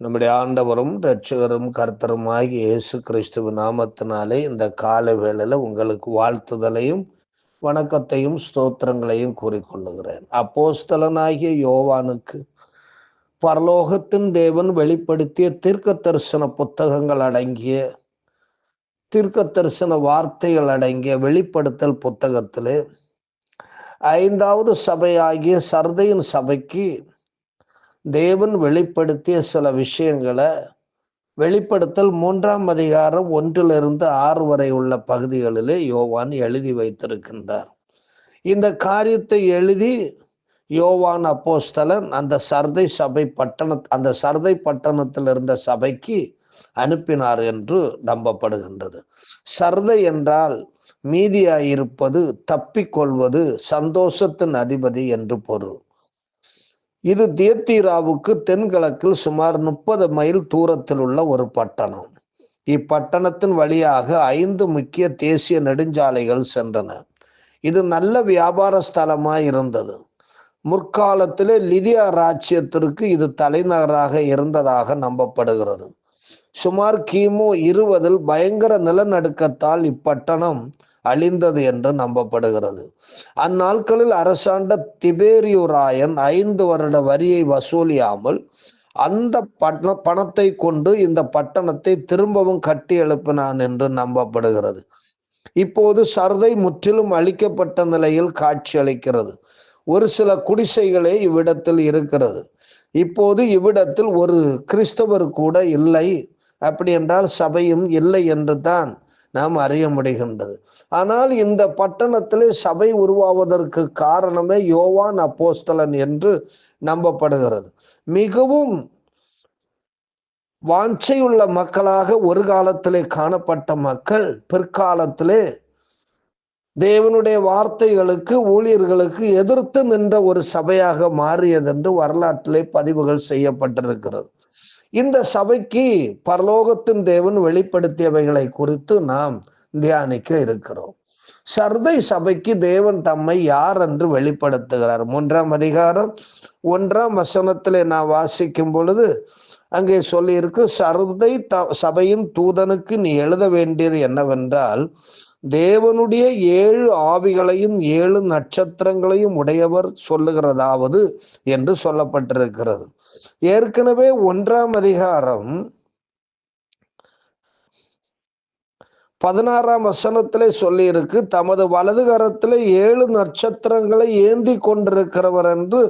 நம்முடைய ஆண்டவரும் இரட்சகரும் கர்த்தருமாகிய இயேசு கிறிஸ்துவ நாமத்தினாலே இந்த கால வேளையில் உங்களுக்கு வாழ்த்துதலையும் வணக்கத்தையும் ஸ்தோத்திரங்களையும் கூறிக்கொள்ளுகிறேன் அப்போஸ்தலனாகிய யோவானுக்கு பரலோகத்தின் தேவன் வெளிப்படுத்திய தீர்க்க தரிசன புத்தகங்கள் அடங்கிய தீர்க்க தரிசன வார்த்தைகள் அடங்கிய வெளிப்படுத்தல் புத்தகத்திலே ஐந்தாவது சபையாகிய சர்தையின் சபைக்கு தேவன் வெளிப்படுத்திய சில விஷயங்களை வெளிப்படுத்தல் மூன்றாம் அதிகாரம் ஒன்றிலிருந்து ஆறு வரை உள்ள பகுதிகளிலே யோவான் எழுதி வைத்திருக்கின்றார். இந்த காரியத்தை எழுதி யோவான் அப்போஸ்தலன் அந்த சர்தை சபை பட்டண அந்த சர்தை பட்டணத்தில் இருந்த சபைக்கு அனுப்பினார் என்று நம்பப்படுகின்றது. சர்தை என்றால் மீதியாயிருப்பது தப்பிக்கொள்வது சந்தோஷத்தின் அதிபதி என்று பொருள். இது தியத்தீராவுக்கு தென்கிழக்கில் சுமார் முப்பது மைல் தூரத்தில் உள்ள ஒரு பட்டணம். இப்பட்டணத்தின் வழியாக ஐந்து முக்கிய தேசிய நெடுஞ்சாலைகள் சென்றன. இது நல்ல வியாபார ஸ்தலமாய் இருந்தது. முற்காலத்திலே லிதியா ராஜ்யத்திற்கு இது தலைநகராக இருந்ததாக நம்பப்படுகிறது. சுமார் கிமு இருபதில் பயங்கர நிலநடுக்கத்தால் இப்பட்டணம் அழிந்தது என்று நம்பப்படுகிறது. அந்நாட்களில் அரசாண்ட திபேரியுராயன் ஐந்து வருட வரியை வசூலியாமல் அந்த பட்ட பணத்தை கொண்டு இந்த பட்டணத்தை திரும்பவும் கட்டி எழுப்பினான் என்று நம்பப்படுகிறது. இப்போது சர்தை முற்றிலும் அழிக்கப்பட்ட நிலையில் காட்சி அளிக்கிறது. ஒரு சில குடிசைகளே இவ்விடத்தில் இருக்கிறது. இப்போது இவ்விடத்தில் ஒரு கிறிஸ்தவர் கூட இல்லை. அப்படி என்றால் சபையும் இல்லை என்று தான் நாம் அறிய முடிகின்றது ஆனால் இந்த பட்டணத்திலே சபை உருவாவதற்கு காரணமே யோவான் அப்போஸ்தலன் என்று நம்பப்படுகிறது. மிகவும் வாஞ்சையுள்ள மக்களாக ஒரு காலத்திலே காணப்பட்ட மக்கள் பிற்காலத்திலே தேவனுடைய வார்த்தைகளுக்கு ஊழியர்களுக்கு எதிர்த்து நின்ற ஒரு சபையாக மாறியதென்று வரலாற்றிலே பதிவுகள் செய்யப்பட்டிருக்கிறது. இந்த சபைக்கு பரலோகத்தின் தேவன் வெளிப்படுத்தியவைகளை குறித்து நாம் தியானிக்க இருக்கிறோம். சர்தை சபைக்கு தேவன் தம்மை யார் என்று வெளிப்படுத்துகிறார்? மூன்றாம் அதிகாரம் ஒன்றாம் வசனத்திலே நான் வாசிக்கும் பொழுது அங்கே சொல்லியிருக்கு சர்தை த சபையின் தூதனுக்கு நீ எழுத வேண்டியது என்னவென்றால் தேவனுடைய ஏழு ஆவிகளையும் ஏழு நட்சத்திரங்களையும் உடையவர் சொல்லுகிறதாவது என்று சொல்லப்பட்டிருக்கிறது. ஏற்கனவே ஒன்றாம் அதிகாரம் பதினாறாம் வசனத்திலே சொல்லியிருக்கு தமது வலது கரத்திலே ஏழு நட்சத்திரங்களை ஏந்தி கொண்டிருக்கிறவர் என்று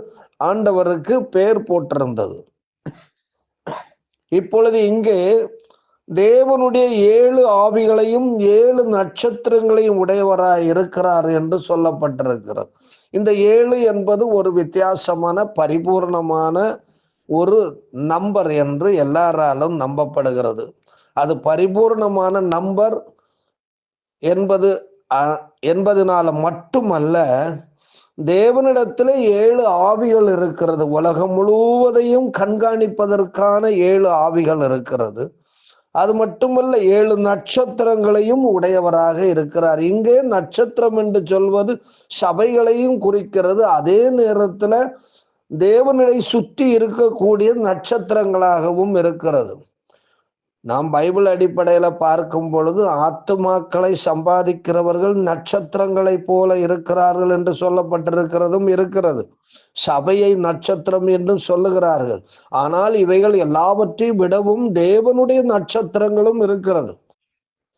ஆண்டவருக்கு பெயர் போட்டிருந்தது. இப்பொழுது இங்கே தேவனுடைய ஏழு ஆவிகளையும் ஏழு நட்சத்திரங்களையும் உடையவராய் இருக்கிறார் என்று சொல்லப்பட்டிருக்கிறது. இந்த ஏழு என்பது ஒரு வித்தியாசமான பரிபூர்ணமான ஒரு நம்பர் என்று எல்லாராலும் நம்பப்படுகிறது. அது பரிபூர்ணமான நம்பர் என்பது என்பதனால மட்டுமல்ல தேவனிடத்துல ஏழு ஆவிகள் இருக்கிறது. உலகம் முழுவதையும் கண்காணிப்பதற்கான ஏழு ஆவிகள் இருக்கிறது. அது மட்டுமல்ல ஏழு நட்சத்திரங்களையும் உடையவராக இருக்கிறார். இங்கே நட்சத்திரம் என்று சொல்வது சபைகளையும் குறிக்கிறது. அதே நேரத்துல தேவனிடை சுற்றி இருக்கக்கூடிய நட்சத்திரங்களாகவும் இருக்கிறது. நாம் பைபிள் அடிப்படையில பார்க்கும் பொழுது ஆத்துமாக்களை சம்பாதிக்கிறவர்கள் நட்சத்திரங்களைப் போல இருக்கிறார்கள் என்று சொல்லப்பட்டிருக்கிறதும் இருக்கிறது. சபையை நட்சத்திரம் என்றும் சொல்லுகிறார்கள். ஆனால் இவைகள் எல்லாவற்றையும் விடவும் தேவனுடைய நட்சத்திரங்களும் இருக்கிறது.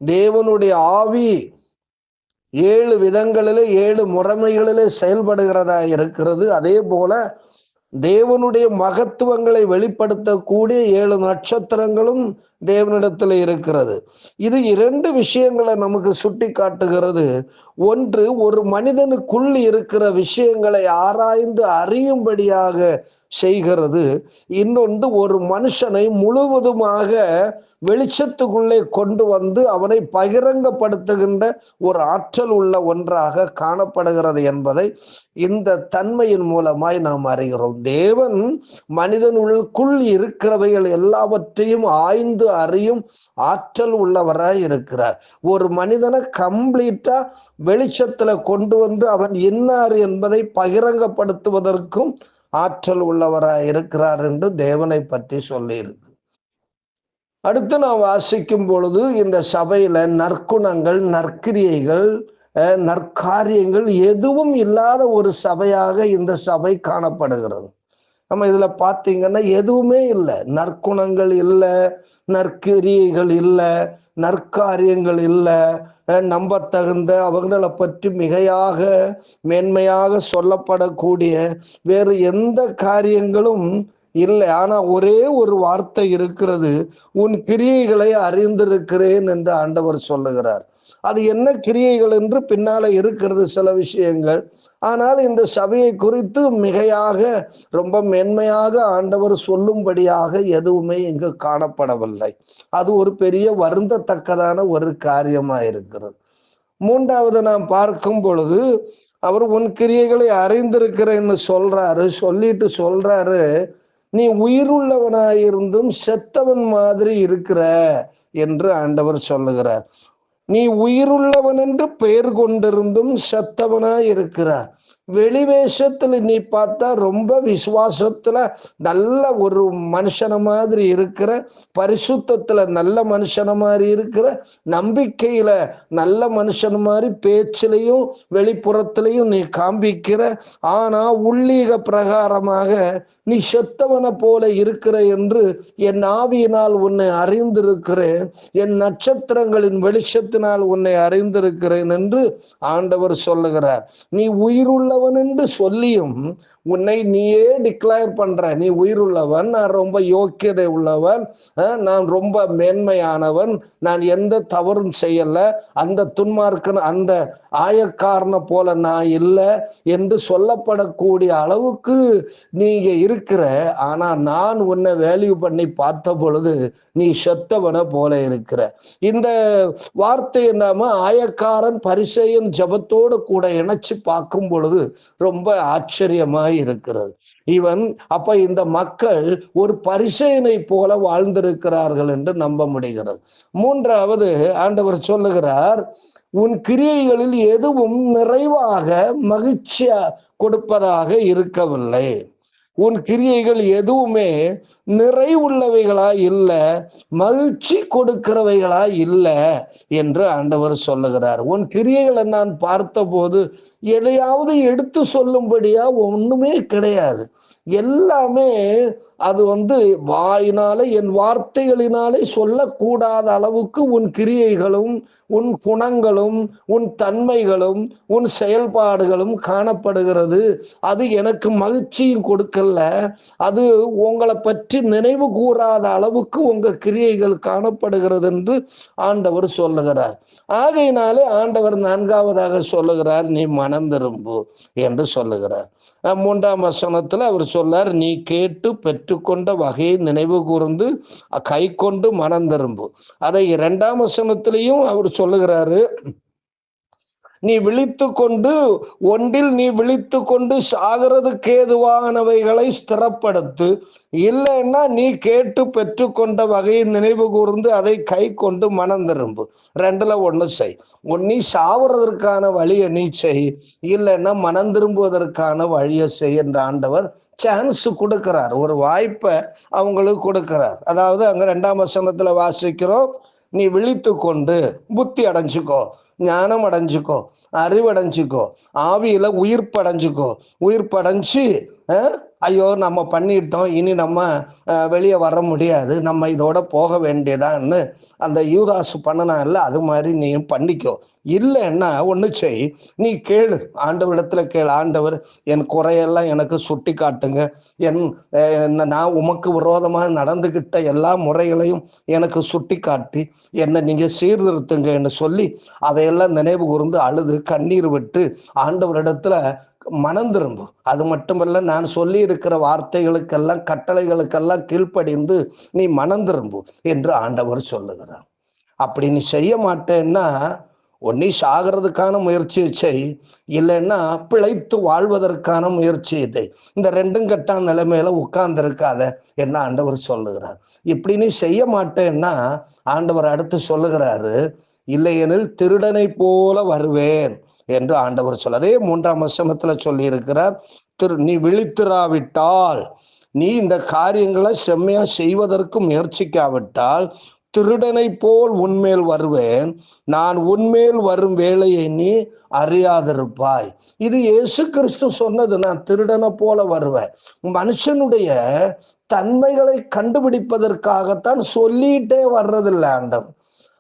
தேவனுடைய ஆவி ஏழு விதங்களிலே ஏழு முறைமைகளிலே செயல்படுகிறதா இருக்கிறது. அதே போல தேவனுடைய மகத்துவங்களை வெளிப்படுத்தக்கூடிய ஏழு நட்சத்திரங்களும் தேவனிடத்தில் இருக்கிறது. இது இரண்டு விஷயங்களை நமக்கு சுட்டி காட்டுகிறது ஒன்று ஒரு மனிதனுக்குள் இருக்கிற விஷயங்களை ஆராய்ந்து அறியும்படியாக செய்கிறது. இன்னொன்று ஒரு மனுஷனை முழுவதுமாக வெளிச்சத்துக்குள்ளே கொண்டு வந்து அவனை பகிரங்கப்படுத்துகின்ற ஒரு ஆற்றல் உள்ள ஒன்றாக காணப்படுகிறது என்பதை இந்த தன்மையின் மூலமாய் நாம் அறிகிறோம். தேவன் மனிதனுக்குள் இருக்கிறவைகள் எல்லாவற்றையும் ஆய்ந்து அறியும் ஆற்றல் உள்ளவராய் இருக்கிறார். ஒரு மனிதனை கம்ப்ளீட்டா வெளிச்சத்துல கொண்டு வந்து அவன் என்னார் என்பதை பகிரங்கப்படுத்துவதற்கும் ஆற்றல் உள்ளவராய் இருக்கிறார் என்று தேவனை பற்றி சொல்லியிருக்கு. அடுத்து நான் வாசிக்கும் பொழுது இந்த சபையில நற்குணங்கள் நற்கிரியைகள் நற்காரியங்கள் எதுவும் இல்லாத ஒரு சபையாக இந்த சபை காணப்படுகிறது. நம்ம இதுல பாத்தீங்கன்னா எதுவுமே இல்லை. நற்குணங்கள் இல்லை. நற்கிரியைகள் இல்லை நற்காரியங்கள் இல்லை. அஹ், நம்பத்தகுந்த அவங்களை பற்றி மிகையாக மேன்மையாக சொல்லப்படக்கூடிய வேறு எந்த காரியங்களும் இல்லை ஆனா ஒரே ஒரு வார்த்தை இருக்கிறது உன் கிரியைகளை அறிந்திருக்கிறேன் என்று ஆண்டவர் சொல்லுகிறார். அது என்ன கிரியைகள் என்று பின்னால இருக்கிறது சில விஷயங்கள். ஆனால் இந்த சபையை குறித்து மிகையாக ரொம்ப மென்மையாக ஆண்டவர் சொல்லும்படியாக எதுவுமே இங்கு காணப்படவில்லை. அது ஒரு பெரிய வருந்தத்தக்கதான ஒரு காரியமா இருக்கிறது. மூன்றாவது நாம் பார்க்கும் பொழுது அவர் உன் கிரியைகளை அறிந்திருக்கிறேன்னு சொல்றாரு சொல்லிட்டு சொல்றாரு நீ உயிருள்ளவனாயிருந்தும் செத்தவன் மாதிரி இருக்கிற என்று ஆண்டவர் சொல்லுகிறார். நீ உயிருள்ளவன் என்று பெயர் கொண்டிருந்தும் செத்தவனாய் இருக்கிறார் வெளிவேஷத்துல நீ பார்த்தா ரொம்ப விசுவாசத்துல நல்ல ஒரு மனுஷன மாதிரி இருக்கிற பரிசுத்தத்துல நல்ல மனுஷன மாதிரி இருக்கிற நம்பிக்கையில நல்ல மனுஷன் மாதிரி பேச்சிலையும் வெளிப்புறத்திலையும் நீ காண்பிக்கிற ஆனா உள்ளீக பிரகாரமாக நீ செத்தவனை போல இருக்கிற என்று என் ஆவியினால் உன்னை அறிந்திருக்கிறேன் என் நட்சத்திரங்களின் வெளிச்சத்தினால் உன்னை அறிந்திருக்கிறேன் என்று ஆண்டவர் சொல்லுகிறார். நீ உயிருள்ள உயிருள்ளவன் என்று சொல்லியும் உன்னை நீயே டிக்ளேர் பண்ற. நீ உயிருள்ளவன் நான் ரொம்ப யோக்கியதை உள்ளவன் நான் ரொம்ப மேன்மையானவன் நான் எந்த தவறும் செய்யல அந்த துன்மார்க்கன் அந்த ஆயக்காரனை போல நான் இல்லை என்று சொல்லப்படக்கூடிய அளவுக்கு நீங்க இருக்கிற ஆனா நான் உன்னை வேல்யூ பண்ணி பார்த்த பொழுது நீ செத்தவனை போல இருக்கிற. இந்த வார்த்தையை நாம ஆயக்காரன் பரிசெயன் ஜபத்தோடு கூட இணைச்சு பார்க்கும் பொழுது ரொம்ப ஆச்சரியமா இருக்கிறது. இவன் அப்ப இந்த மக்கள் ஒரு பரிசையனை போல வாழ்ந்திருக்கிறார்கள் என்று நம்ப முடிகிறது. மூன்றாவது ஆண்டவர் சொல்லுகிறார் உன் கிரியைகளில் எதுவும் நிறைவாக மகிழ்ச்சியா கொடுப்பதாக இருக்கவில்லை. உன் கிரியைகள் எதுவுமே நிறைவுள்ளவைகளா இல்ல மகிழ்ச்சி கொடுக்கிறவைகளா இல்ல என்று ஆண்டவர் சொல்லுகிறார். உன் கிரியைகளை நான் பார்த்தபோது எதையாவது எடுத்து சொல்லும்படியா ஒண்ணுமே கிடையாது. எல்லாமே அது வந்து வாயினாலே என் வார்த்தைகளினாலே சொல்லக்கூடாத அளவுக்கு உன் கிரியைகளும் உன் குணங்களும் உன் தன்மைகளும் உன் செயல்பாடுகளும் காணப்படுகிறது. அது எனக்கு மகிழ்ச்சியும் கொடுக்கல. அது உங்களை பற்றி நினைவு கூறாத அளவுக்கு உங்க கிரியைகள் காணப்படுகிறது என்று ஆண்டவர் சொல்லுகிறார். ஆகையினாலே ஆண்டவர் நான்காவதாக சொல்லுகிறார் நீ மனம் திரும்பு என்று சொல்லுகிறார். மூன்றாம் வசனத்துல அவர் சொல்லார் நீ கேட்டு பெற்றுக்கொண்ட வகையை நினைவு கூர்ந்து கை கொண்டு மனம் திரும்பு. அதை இரண்டாம் வசனத்திலையும் அவர் சொல்லுகிறாரு. நீ விழித்து கொண்டு ஒன்றில் நீ விழித்து கொண்டு சாகிறதுக்கு ஏதுவானவைகளை ஸ்திரப்படுத்து. இல்லைன்னா நீ கேட்டு பெற்றுக்கொண்ட வகையை நினைவு கூர்ந்து அதை கை கொண்டு மனம் திரும்பு. ரெண்டுல ஒண்ணு செய். நீ சாவறதற்கான வழியை நீ செய். இல்லைன்னா மனம் திரும்புவதற்கான வழியை செய் என்ற ஆண்டவர் சான்ஸ் கொடுக்கிறார். ஒரு வாய்ப்பை அவங்களுக்கு கொடுக்கிறார். அதாவது அங்க ரெண்டாம் வசனத்துல வாசிக்கிறோம். நீ விழித்து கொண்டு புத்தி அடைஞ்சுக்கோ. ஞானம் அடைஞ்சுக்கோ அறிவடைஞ்சுக்கோ ஆவியில உயிர்ப்படைஞ்சுக்கோ. உயிர்ப்படைஞ்சு ஆஹ் ஐயோ நம்ம பண்ணிட்டோம். இனி நம்ம வெளியே வர முடியாது. நம்ம இதோட போக வேண்டியதான்னு அந்த யூதாசு பண்ணனால அது மாதிரி நீயும் பண்ணிக்கோ. இல்லைன்னா ஒன்று செய். நீ கேளு. ஆண்டவரிடத்துல கேளு. ஆண்டவர் என் குறையெல்லாம் எனக்கு சுட்டி காட்டுங்க என் என்ன- நான் உமக்கு விரோதமாக நடந்துகிட்ட எல்லா முறைகளையும் எனக்கு சுட்டி காட்டி என்னை நீங்கள் சீர்திருத்துங்கன்னு சொல்லி அதையெல்லாம் நினைவு கூர்ந்து அழுது கண்ணீர் விட்டு ஆண்டவரிடத்துல மனம் திரும்பும் அது மட்டுமல்ல நான் சொல்லி இருக்கிற வார்த்தைகளுக்கெல்லாம் கட்டளைகளுக்கெல்லாம் கீழ்ப்படிந்து நீ மனம் திரும்பு என்று ஆண்டவர் சொல்லுகிறார். அப்படி நீ செய்ய மாட்டேன்னா ஒன்னி சாகிறதுக்கான முயற்சியை செய். இல்லைன்னா பிழைத்து வாழ்வதற்கான முயற்சி இதை இந்த ரெண்டும் கட்டான நிலைமையில உட்கார்ந்துருக்காத என்ன ஆண்டவர் சொல்லுகிறார். இப்படி நீ செய்ய மாட்டேன்னா ஆண்டவர் அடுத்து சொல்லுகிறாரு இல்லையெனில் திருடனை போல வருவேன். என்று ஆண்டவர் சொல்ல அதே மூன்றாம் வசனத்துல சொல்லி இருக்கிறார் திரு நீ விழித்திராவிட்டால் நீ இந்த காரியங்களை செம்மையா செய்வதற்கு முயற்சிக்காவிட்டால் திருடனை போல் உன்மேல் வருவேன் நான் உன்மேல் வரும் வேலையை நீ அறியாதிருப்பாய். இது இயேசு கிறிஸ்து சொன்னது நான் திருடனை போல வருவேன். மனுஷனுடைய தன்மைகளை கண்டுபிடிப்பதற்காகத்தான் சொல்லிட்டே வர்றதில்லை ஆண்டவர்.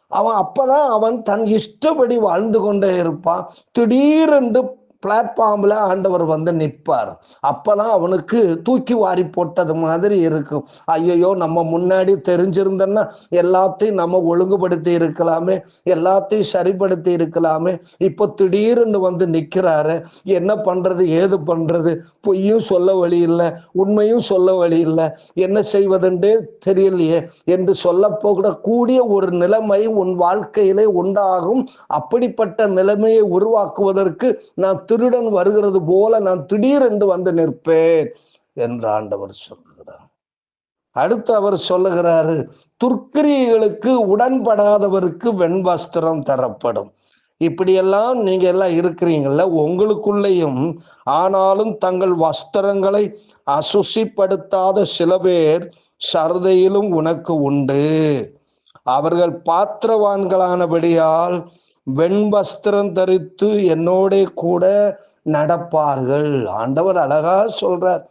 அவன் அப்பதான் அவன் தன் இஷ்டப்படி வாழ்ந்து கொண்டே இருப்பான். திடீரென்று பிளாட்ஃபார்ம்ல ஆண்டவர் வந்து நிற்பார். அப்பதான் அவனுக்கு தூக்கி வாரி போட்டது மாதிரி இருக்கும். ஐயோ நம்ம முன்னாடி தெரிஞ்சிருந்தோன்னா எல்லாத்தையும் நம்ம ஒழுங்குபடுத்தி இருக்கலாமே எல்லாத்தையும் சரிப்படுத்தி இருக்கலாமே. இப்போ திடீர்னு வந்து நிக்கிறாரு என்ன பண்றது ஏது பண்றது? பொய்யும் சொல்ல வழி இல்லை உண்மையும் சொல்ல வழி இல்லை. என்ன செய்வதென்றே தெரியலையே என்று சொல்ல கூடிய ஒரு நிலைமை உன் வாழ்க்கையிலே உண்டாகும். அப்படிப்பட்ட நிலைமையை உருவாக்குவதற்கு நான் திருடன் வருகிறது போல நான் திடீரென்று வந்து நிற்பேன் என்று ஆண்டவர் சொல்லுகிறார். அடுத்து அவர் சொல்லுகிறாரு துர்க்கிரியர்களுக்கு உடன்படாதவருக்கு வெண்வஸ்திரம் தரப்படும். இப்படியெல்லாம் நீங்க எல்லாம் இருக்கிறீங்கல்ல உங்களுக்குள்ளேயும். ஆனாலும் தங்கள் வஸ்திரங்களை அசுசிப்படுத்தாத சில பேர் சரதையிலும் உனக்கு உண்டு. அவர்கள் பாத்திரவான்களானபடியால் வெண்வஸ்திரம் தரித்து என்னோட கூட நடப்பார்கள். ஆண்டவர் அழகா சொல்றார்.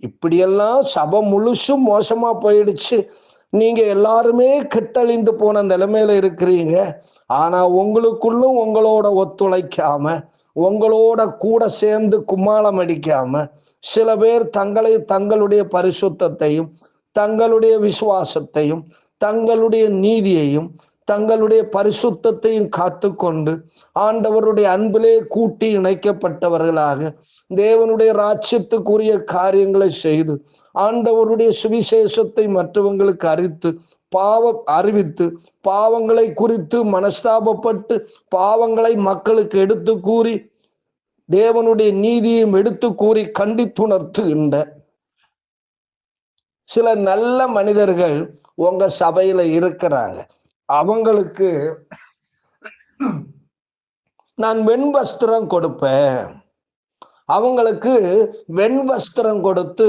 இப்படியெல்லாம் சபை முழுசும் மோசமா போயிடுச்சு. நீங்க எல்லாருமே கெட்டழிந்து போன நிலைமையில இருக்கிறீங்க. ஆனா உங்களுக்குள்ளும் உங்களோட ஒத்துழைக்காம உங்களோட கூட சேர்ந்து கும்மாளம் அடிக்காம சில பேர் தங்களை தங்களுடைய பரிசுத்தையும் தங்களுடைய விசுவாசத்தையும் தங்களுடைய நீதியையும் தங்களுடைய பரிசுத்தையும் காத்து கொண்டு ஆண்டவருடைய அன்பிலே கூட்டி இணைக்கப்பட்டவர்களாக தேவனுடைய ராட்சியத்துக்குரிய காரியங்களை செய்து ஆண்டவருடைய சுவிசேஷத்தை மற்றவங்களுக்கு அறித்து பாவ அறிவித்து பாவங்களை குறித்து மனஸ்தாபப்பட்டு பாவங்களை மக்களுக்கு எடுத்து கூறி தேவனுடைய நீதியையும் எடுத்து கூறி கண்டித்துணர்த்துகின்ற சில நல்ல மனிதர்கள் உங்க சபையில இருக்கிறாங்க. அவங்களுக்கு நான் வெண்வஸ்திரம் கொடுப்பேன். அவங்களுக்கு வெண்வஸ்திரம் கொடுத்து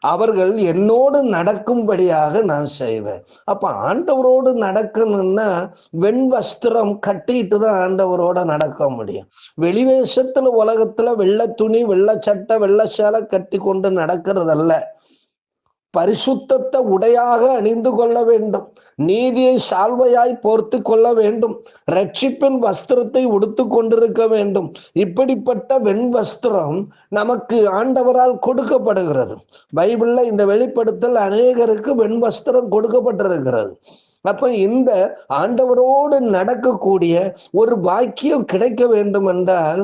அவர்கள் என்னோடு நடக்கும்படியாக நான் செய்வேன். அப்ப ஆண்டவரோடு நடக்கணும்னா வெண்வஸ்திரம் கட்டிட்டு தான் ஆண்டவரோட நடக்க முடியும். வெளிவேசத்துல உலகத்துல வெள்ளை துணி வெள்ளை சட்டை வெள்ளை சேலை கட்டி கொண்டு நடக்கிறதல்ல. பரிசுத்தத்தை உடையாக அணிந்து கொள்ள வேண்டும். நீதியை சால்வையாய் போர்த்து கொள்ள வேண்டும். ரட்சிப்பின் வஸ்திரத்தை உடுத்து கொண்டிருக்க வேண்டும். இப்படிப்பட்ட வெண் வஸ்திரம் நமக்கு ஆண்டவரால் கொடுக்கப்படுகிறது. பைபிள்ல இந்த வெளிப்படுத்தல் அநேகருக்கு வெண் வஸ்திரம் கொடுக்கப்பட்டிருக்கிறது. அப்ப இந்த ஆண்டவரோடு நடக்கக்கூடிய ஒரு பாக்கியம் கிடைக்க வேண்டும் என்றால்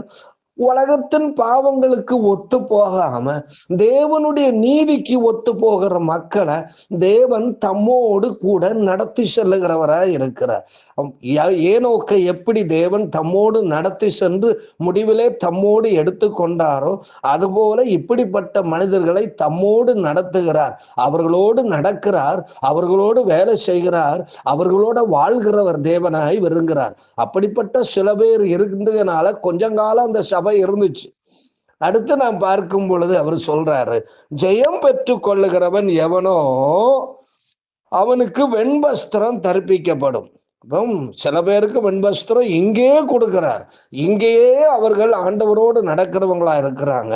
உலகத்தின் பாவங்களுக்கு ஒத்து போகாம தேவனுடைய நீதிக்கு ஒத்து போகிற மக்களை தேவன் தம்மோடு கூட நடத்தி செல்லுகிறவராய் இருக்கிறார். ஏனோக்க எப்படி தேவன் தம்மோடு நடத்தி சென்று முடிவிலே தம்மோடு எடுத்து கொண்டாரோ அதுபோல இப்படிப்பட்ட மனிதர்களை தம்மோடு நடத்துகிறார். அவர்களோடு நடக்கிறார் அவர்களோடு வேலை செய்கிறார் அவர்களோட வாழ்கிறவர் தேவனாய் விரும்புகிறார் அப்படிப்பட்ட சில பேர் இருந்ததுனால கொஞ்ச காலம் அந்த சபை இருந்துச்சு. அடுத்து நாம் பார்க்கும் பொழுது அவர் சொல்றாரு ஜெயம் பெற்று கொள்ளுகிறவன் எவனோ அவனுக்கு வெண்பஸ்திரம் தற்பிக்கப்படும் இப்போ சில பேருக்கு வெண்பஸ்திரம் இங்கேயே கொடுக்கிறார். இங்கேயே அவர்கள் ஆண்டவரோடு நடக்கிறவங்களா இருக்கிறாங்க.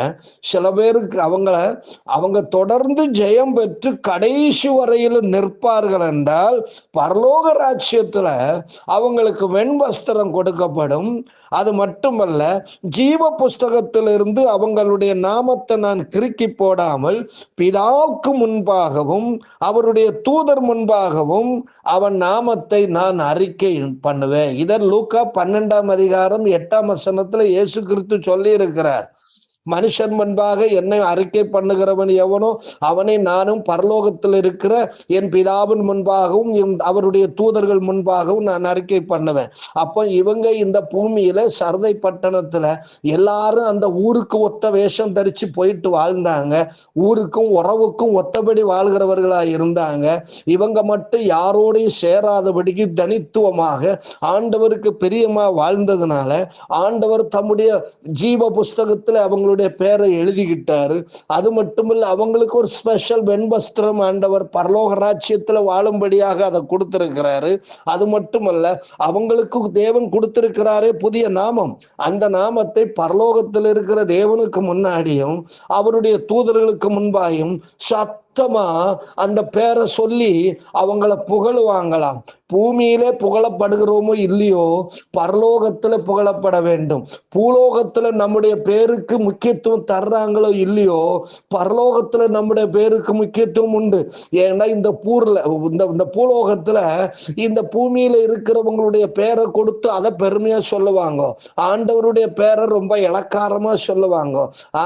சில பேருக்கு அவங்கள அவங்க தொடர்ந்து ஜெயம் பெற்று கடைசி வரையில் நிற்பார்கள் என்றால் பரலோக ராஜ்யத்துல அவங்களுக்கு வெண்பஸ்திரம் கொடுக்கப்படும். அது மட்டுமல்ல ஜீவ புஸ்தகத்திலிருந்து அவங்களுடைய நாமத்தை நான் கிறுக்கி போடாமல் பிதாவுக்கு முன்பாகவும் அவருடைய தூதர் முன்பாகவும் அவன் நாமத்தை நான் அறிக்கை பண்ணுவேன். இதன் லூக்கா பன்னெண்டாம் அதிகாரம் எட்டாம் வசனத்துல இயேசு கிறிஸ்து சொல்லி இருக்கிறார் மனுஷன் முன்பாக என்னை அறிக்கை பண்ணுகிறவன் எவனோ அவனை நானும் பரலோகத்தில் இருக்கிற என் பிதாவின் முன்பாகவும் அவருடைய தூதர்கள் முன்பாகவும் நான் அறிக்கை பண்ணுவேன். அப்போ இவங்க இந்த பூமியில சரதை பட்டணத்துல எல்லாரும் அந்த ஊருக்கு ஒத்த வேஷம் தரிச்சு போயிட்டு வாழ்ந்தாங்க. ஊருக்கும் உறவுக்கும் ஒத்தபடி வாழ்கிறவர்களா இருந்தாங்க. இவங்க மட்டும் யாரோடையும் சேராதபடிக்கு தனித்துவமாக ஆண்டவருக்கு பிரியமா வாழ்ந்ததுனால ஆண்டவர் தம்முடைய ஜீவ புஸ்தகத்துல அவங்களுடைய அவங்களுடைய பேரை எழுதிக்கிட்டாரு. அது மட்டுமில்ல அவங்களுக்கு ஒரு ஸ்பெஷல் வெண்பஸ்திரம் ஆண்டவர் பரலோக ராஜ்யத்துல வாழும்படியாக அதை கொடுத்திருக்கிறாரு. அது மட்டுமல்ல அவங்களுக்கு தேவன் கொடுத்திருக்கிறாரே புதிய நாமம். அந்த நாமத்தை பரலோகத்தில் இருக்கிற தேவனுக்கு முன்னாடியும் அவருடைய தூதர்களுக்கு முன்பாயும் சத் மொத்தமா அந்த பேரை சொல்லி அவங்கள புகழுவாங்களாம். பூமியிலே புகழப்படுகிறோமோ இல்லையோ பரலோகத்துல புகழப்பட வேண்டும். பூலோகத்துல நம்முடைய பேருக்கு முக்கியத்துவம் தர்றாங்களோ இல்லையோ பரலோகத்துல நம்முடைய பேருக்கு முக்கியத்துவம் உண்டு. ஏன்னா இந்த பூர்ல இந்த இந்த பூலோகத்துல இந்த பூமியில இருக்கிறவங்களுடைய பேரை கொடுத்து அதை பெருமையா சொல்லுவாங்க. ஆண்டவருடைய பேரை ரொம்ப இலக்காரமா சொல்லுவாங்க.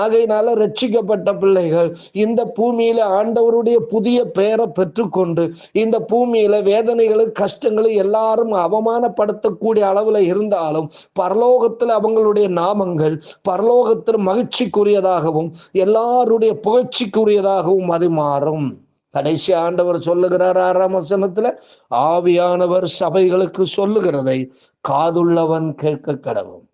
ஆகையினால ரட்சிக்கப்பட்ட பிள்ளைகள் இந்த பூமியில ஆண்டவருடைய புதிய பெயரை பெற்றுக்கொண்டு இந்த பூமியில வேதனைகளும் கஷ்டங்களும் எல்லாரும் அவமானப்படுத்தக்கூடிய அளவுல இருந்தாலும் பரலோகத்துல அவங்களுடைய நாமங்கள் பரலோகத்தில் மகிழ்ச்சிக்குரியதாகவும் எல்லாருடைய புகழ்ச்சிக்குரியதாகவும் அது மாறும். கடைசி ஆண்டவர் சொல்லுகிறார் ஆறாம் வசனத்துல ஆவியானவர் சபைகளுக்கு சொல்லுகிறதை காதுள்ளவன் கேட்க கடவும்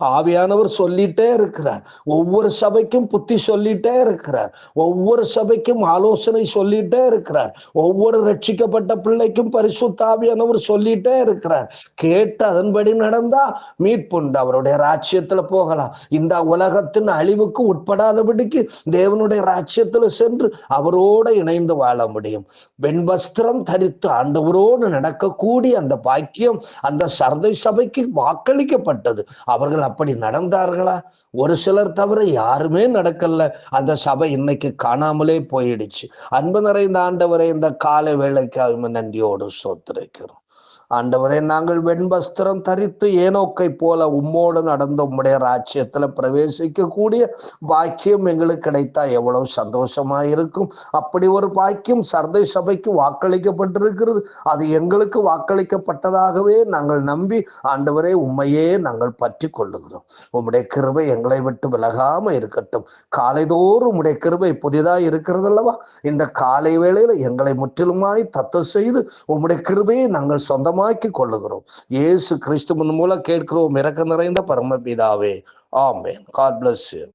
ஆவியானவர் சொல்லிட்டே இருக்கிறார். ஒவ்வொரு சபைக்கும் புத்தி சொல்லிட்டே இருக்கிறார். ஒவ்வொரு சபைக்கும் ஆலோசனை சொல்லிட்டே இருக்கிறார். ஒவ்வொரு ரட்சிக்கப்பட்ட பிள்ளைக்கும் பரிசுத்த ஆவியானவர் சொல்லிட்டே இருக்கிறார். கேட்டு அதன்படி நடந்தா மீட்புண்டு. அவருடைய ராஜ்யத்துல போகலாம். இந்த உலகத்தின் அழிவுக்கு உட்படாதபடிக்கு தேவனுடைய ராஜ்யத்துல சென்று அவரோட இணைந்து வாழ முடியும். வெண்வஸ்திரம் தரித்து ஆண்டவரோடு நடக்கக்கூடிய அந்த பாக்கியம் அந்த சர்தை சபைக்கு வாக்களிக்கப்பட்டது. அவர்கள் அப்படி நடந்தார்களா? ஒரு சிலர் தவிர யாருமே நடக்கல. அந்த சபை இன்னைக்கு காணாமலே போயிடுச்சு. அன்பு நிறைந்த ஆண்டவரை இந்த கால வேலைக்கு நன்றியோடு சோத்திரைக்கிறோம். ஆண்டவரே நாங்கள் வெண்வஸ்திரம் தரித்து ஏனோக்கை போல உம்மோடு நடந்த உம்முடைய ராஜ்யத்துல பிரவேசிக்க கூடிய பாக்கியம் எங்களுக்கு கிடைத்தா எவ்வளவு சந்தோஷமா இருக்கும். அப்படி ஒரு பாக்கியம் சர்தை சபைக்கு வாக்களிக்கப்பட்டிருக்கிறது. அது எங்களுக்கு வாக்களிக்கப்பட்டதாகவே நாங்கள் நம்பி ஆண்டவரே உண்மையே நாங்கள் பற்றி கொள்ளுகிறோம். உம்முடைய கிருபை எங்களை விட்டு விலகாம இருக்கட்டும். காலைதோறும் உம்முடைய கிருபை புதிதா இருக்கிறது அல்லவா இந்த காலை வேளையில எங்களை முற்றிலுமாய் தத்து செய்து உம்முடைய கிருபையை நாங்கள் சொந்தமாக சொந்தமாக்கி கொள்ளுகிறோம். இயேசு கிறிஸ்துவின் மூலம் கேட்கிறோம். இறக்க நிறைந்த பரமபிதாவே. ஆமேன். God bless you